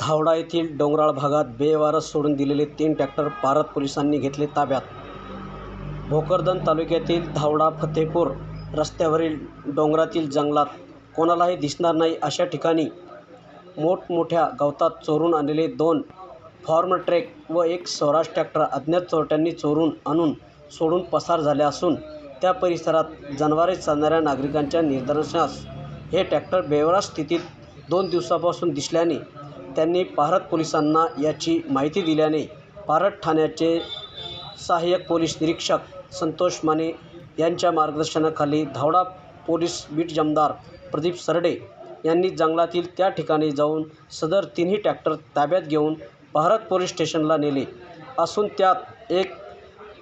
धावडा येथील डोंगराळ भागात बेवारस सोडून दिलेले तीन ट्रॅक्टर पारत पोलिसांनी घेतले ताब्यात. भोकरदन तालुक्यातील धावडा फतेपूर रस्त्यावरील डोंगरातील जंगलात कोणालाही दिसणार नाही अशा ठिकाणी मोठमोठ्या गवतात चोरून आणलेले दोन फॉर्म ट्रेक व एक स्वराज ट्रॅक्टर अज्ञात चोरट्यांनी चोरून आणून सोडून पसार झाले असून त्या परिसरात जनावरे चालणाऱ्या नागरिकांच्या निदर्शनास हे ट्रॅक्टर बेवरा स्थितीत दोन दिवसापासून दिसल्याने त्यांनी पारत पोलिसांना याची माहिती दिल्याने भारत ठाण्याचे सहाय्यक पोलीस निरीक्षक संतोष माने यांच्या मार्गदर्शनाखाली धावडा पोलीस बीट जमदार प्रदीप सरडे यांनी जंगलातील त्या ठिकाणी जाऊन सदर तिन्ही ट्रॅक्टर ताब्यात घेऊन भारत पोलीस स्टेशनला नेले. असून त्यात एक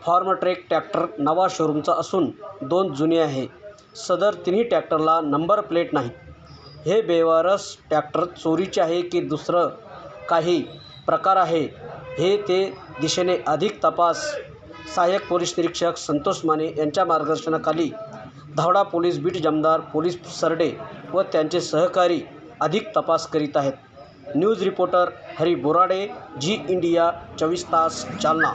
फॉर्मट्रेक टॅक्टर ट्रॅक्टर नवा शोरूमचा असून दोन जुने आहे. सदर तिन्ही ट्रॅक्टरला नंबर प्लेट नाही. हे बेवारस ट्रॅक्टर चोरीचे आहे की दुसरं काही प्रकार आहे हे ते दिशेने अधिक तपास. सहाय्यक पोलीस निरीक्षक संतोष माने यांच्या मार्गदर्शनाखाली धावडा पोलीस बीट जमदार पोलीस सरडे व त्यांचे सहकारी अधिक तपास करीत आहेत. News reporter Hari Borade Zee India चोवीस तास जालना.